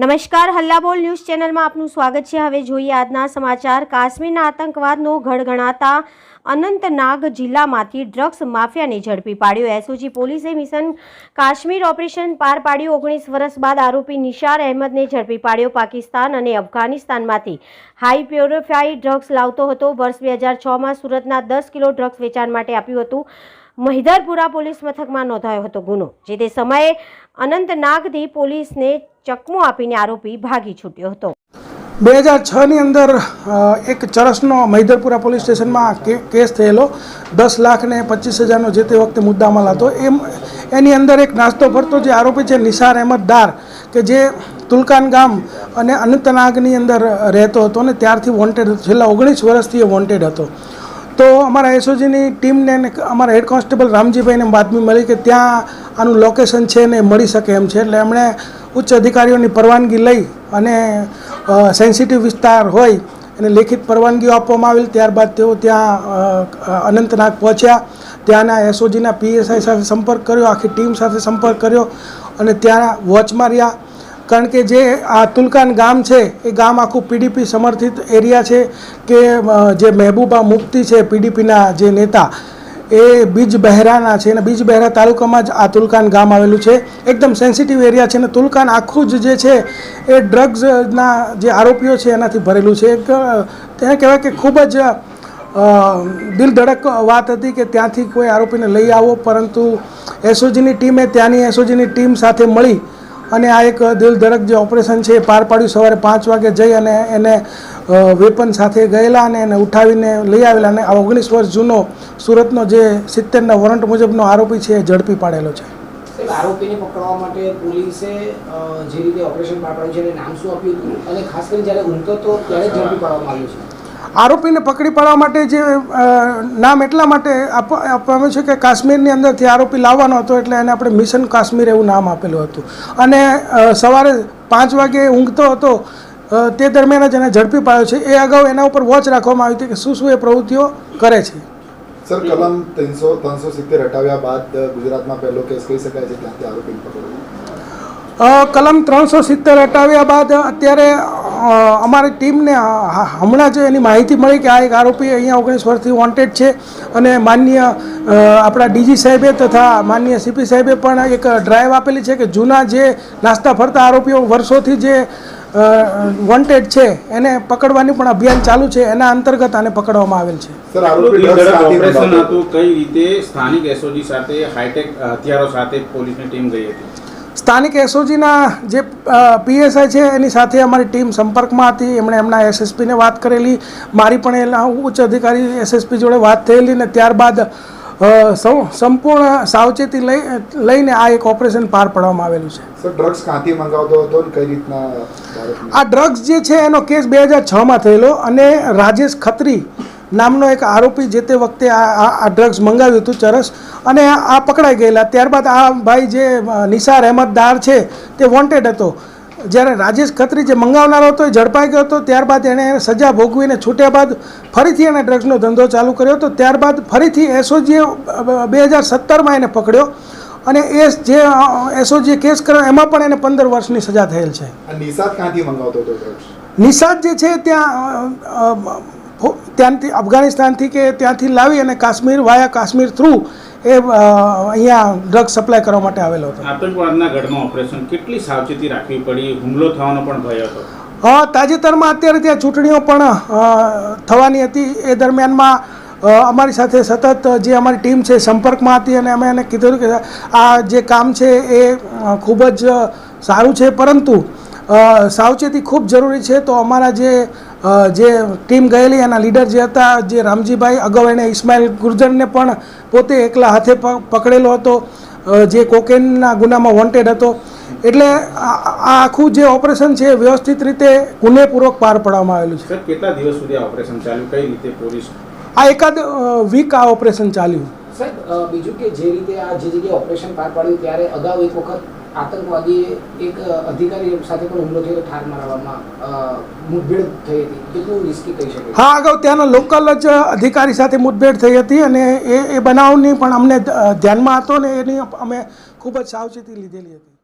નમસ્કાર, હલ્લાબોલ ન્યૂઝ ચેનલમાં આપનું સ્વાગત છે. હવે જોઈએ આજના સમાચાર. કાશ્મીરના આતંકવાદનો ગણગણાતા અનંતનાગ જિલ્લામાંથી ડ્રગ્સ માફિયાને ઝડપી પાડ્યો. એસઓજી પોલીસે મિશન કાશ્મીર ઓપરેશન પાર પાડ્યું. ઓગણીસ વર્ષ બાદ આરોપી નિશાર અહેમદને ઝડપી પાડ્યો. પાકિસ્તાન અને અફઘાનિસ્તાનમાંથી હાઈ પ્યોરિફાઈ ડ્રગ્સ લાવતો હતો. વર્ષ બે હજાર છમાં સુરતના દસ કિલો ડ્રગ્સ વેચાણ માટે આપ્યું હતું. મહિધરપુરા પોલીસ મથકમાં નોંધાયો હતો ગુનો, જે તે સમયે અનંતનાગથી પોલીસને ચકમો આપીને આરોપી ભાગી છૂટ્યો હતો. બે હજાર છની અંદર એક ચરસનો મહિધરપુરા પોલીસ સ્ટેશનમાં કેસ થયેલો. દસ લાખ ને પચીસ હજારનો જે તે વખતે મુદ્દામાલ હતો. એમ, એની અંદર એક નાસ્તો ફરતો જે આરોપી છે નિસાર અહેમદ દાર કે જે તુલકાન ગામ અને અનંતનાગની અંદર રહેતો હતો અને ત્યારથી વોન્ટેડ છેલ્લા ઓગણીસ વર્ષથી એ વોન્ટેડ હતો. તો અમારા એસઓજીની ટીમને અમારા હેડ કોન્સ્ટેબલ રામજીભાઈને બાતમી મળી કે ત્યાં આનું લોકેશન છે ને મળી શકે એમ છે. એટલે એમણે ઉચ્ચ અધિકારીઓની પરવાનગી લઈ અને સેન્સિટિવ વિસ્તાર હોય એને લેખિત પરવાનગીઓ આપવામાં આવેલ. ત્યારબાદ તેઓ ત્યાં અનંતનાગ પહોંચ્યા. ત્યાંના એસઓજીના પીએસઆઈ સાથે સંપર્ક કર્યો, આખી ટીમ સાથે સંપર્ક કર્યો અને ત્યાં વોચ માર્યા. કારણ કે જે આ તુલકાન ગામ છે, એ ગામ આખું પીડીપી સમર્થિત એરિયા છે કે જે મહેબૂબા મુફ્તી છે પીડીપીના જે નેતા, એ બીજ બહેરાના છે અને બીજ બહેરા તાલુકામાં જ આ તુલકાન ગામ આવેલું છે. એકદમ સેન્સિટિવ એરિયા છે અને તુલકાન આખું જ જે છે, એ ડ્રગ્સના જે આરોપીઓ છે, એનાથી ભરેલું છે. એક તેને કહેવાય કે ખૂબ જ દિલધડક દિલ ધડક વાત હતી કે ત્યાંથી કોઈ આરોપીને લઈ આવો, પરંતુ એસઓજીની ટીમે ત્યાંની એસઓજીની ટીમ સાથે મળી અને આ એક દિલ ધડક જે ઓપરેશન છે એ પાર પાડ્યું સવારે પાંચ વાગે જઈ અને એને વેપન સાથે ગયેલા અને એને ઉઠાવીને લઈ આવેલા અને આ ઓગણીસ વર્ષ જૂનો સુરતનો જે સિત્તેરના વોરંટ મુજબનો આરોપી છે એ ઝડપી પાડેલો છે. આરોપીને પકડવા માટે પોલીસે જે રીતે ઓપરેશન પાર પાડ્યું છે નામ શું આપ્યું અને ખાસ કરીને જ્યારે ઊંઘતો ત્યારે ઝડપી પાડવામાં આવ્યું છે. આરોપીને પકડી પાડવા માટે જે નામ એટલા માટે આપ- આપવામાં છે કે કાશ્મીરની અંદરથી આરોપી લાવવાનો હતો એટલે એને આપણે મિશન કાશ્મીર એવું નામ આપેલું હતું. અને સવારે પાંચ વાગે ઊંઘતો હતો તે દરમિયાન જ એને ઝડપી પાડ્યો છે. એ અગાઉ એના ઉપર વોચ રાખવામાં આવી હતી કે શું શું એ પ્રવૃત્તિઓ કરે છે. સર કલમ ત્રણસો ત્રણસો સિત્તેર હટાવ્યા બાદ ગુજરાતમાં પહેલો કેસ કહી શકાય છે ત્યાંથી આરોપી પકડ્યો? કલમ ત્રણસો સિત્તેર હટાવ્યા બાદ અત્યારે અમારી ટીમને હ- હમણાં જ એની માહિતી મળી કે આ એક આરોપી અહીંયા ઓગણીસ વર્ષથી વોન્ટેડ છે અને માન્ય આપણા ડીજી સાહેબે તથા માન્ય સીપી સાહેબે પણ એક ડ્રાઈવ આપેલી છે કે જૂના જે નાસ્તા ફરતા આરોપીઓ વર્ષોથી જે વોન્ટેડ છે એને પકડવાની પણ અભિયાન ચાલુ છે એના અંતર્ગત આને પકડવામાં આવેલ છે. સર આટલું આરોપી ડ્રગ્સ દિલધડક ક્યાંથી ઓપરેશન હતું કઈ રીતે સ્થાનિક એસઓજી સાથે હાઈટેક હથિયારો સાથે પોલીસની ટીમ ગઈ હતી? સ્થાનિક એસઓજીના જે પીએસઆઈ છે એની સાથે અમારી ટીમ સંપર્કમાં હતી. એમણે એમના એસએસપીને વાત કરેલી. મારી પણ એના ઉચ્ચ અધિકારી એસએસપી જોડે વાત થયેલી ને ત્યારબાદ સૌ સંપૂર્ણ સાવચેતી લઈ લઈને આ એક ઓપરેશન પાર પાડવામાં આવેલું છે. ડ્રગ્સ ક્યાંથી મંગાવતો હતો કઈ રીતના આ ડ્રગ્સ જે છે એનો કેસ બે હજાર છમાં થયેલો અને રાજેશ ખત્રી નામનો એક આરોપી જે તે વખતે આ ડ્રગ્સ મંગાવ્યું હતું ચરસ. અને આ પકડાઈ ગયેલા. ત્યારબાદ આ ભાઈ જે નિસાર અહેમદ દાર છે તે વોન્ટેડ હતો. જ્યારે રાજેશ ખત્રી જે મંગાવનારો હતો એ ઝડપાઈ ગયો હતો. ત્યારબાદ એણે સજા ભોગવીને છૂટ્યા બાદ ફરીથી એણે ડ્રગ્સનો ધંધો ચાલુ કર્યો હતો. ત્યારબાદ ફરીથી એસઓજીએ બે હજાર સત્તરમાં એને પકડ્યો. અને એ જે એસઓજીએ કેસ કર્યો એમાં પણ એને પંદર વર્ષની સજા થયેલ છે. નિશાદ નિષાદ જે છે ત્યાં ત્યાંથી અફઘાનિસ્તાનથી કે ત્યાંથી લાવી અને કાશ્મીર વાયા કાશ્મીર થ્રુ એ અહીંયા ડ્રગ સપ્લાય કરવા માટે આવેલો હતો. આતંકવાદના ગઢમાં ઓપરેશન કેટલી સાવચેતી રાખવી પડી? હુમલો થવાનો પણ ભય હતો. તાજેતરમાં અત્યારે ત્યાં ચૂંટણીઓ પણ થવાની હતી. એ દરમિયાનમાં અમારી સાથે સતત જે અમારી ટીમ છે સંપર્કમાં હતી અને અમે એને કીધું કે આ જે કામ છે એ ખૂબ જ સારું છે. પરંતુ સાવચેતી ખૂબ જરૂરી છે. તો અમારા જે જે ટીમ ગયેલી એના લીડર જે હતા જે રામજીભાઈ અગાઉ એણે ઇસ્માઇલ ગુર્જરને પણ પોતે એકલા હાથે પકડેલો હતો. જે કોકેનના ગુનામાં વોન્ટેડ હતો. એટલે આ આખું જે ઓપરેશન છે વ્યવસ્થિત રીતે ગુનેપૂર્વક પાર પાડવામાં આવેલું છે. કેટલા દિવસ સુધી આ ઓપરેશન ચાલ્યું? કઈ રીતે પોલીસ આ એકાદ વીક આ ઓપરેશન ચાલ્યું. સાહેબ બીજું કે જે રીતે આ જે જગ્યાએ ઓપરેશન પાર પાડ્યું ત્યારે અગાઉ એક વખત આતંકવાદીએ એક અધિકારી સાથે પણ હુમલો થયો, ઠાર મારવામાં મુઠભેડ થઈ હતી. કેટલું રિસ્કી કહી શકે હા, અગાઉ ત્યાંના લોકલ જ અધિકારી સાથે મુઠભેડ થઈ હતી અને એ એ બનાવની પણ અમને ધ્યાનમાં હતો ને એની અમે ખૂબ જ સાવચેતી લીધેલી હતી.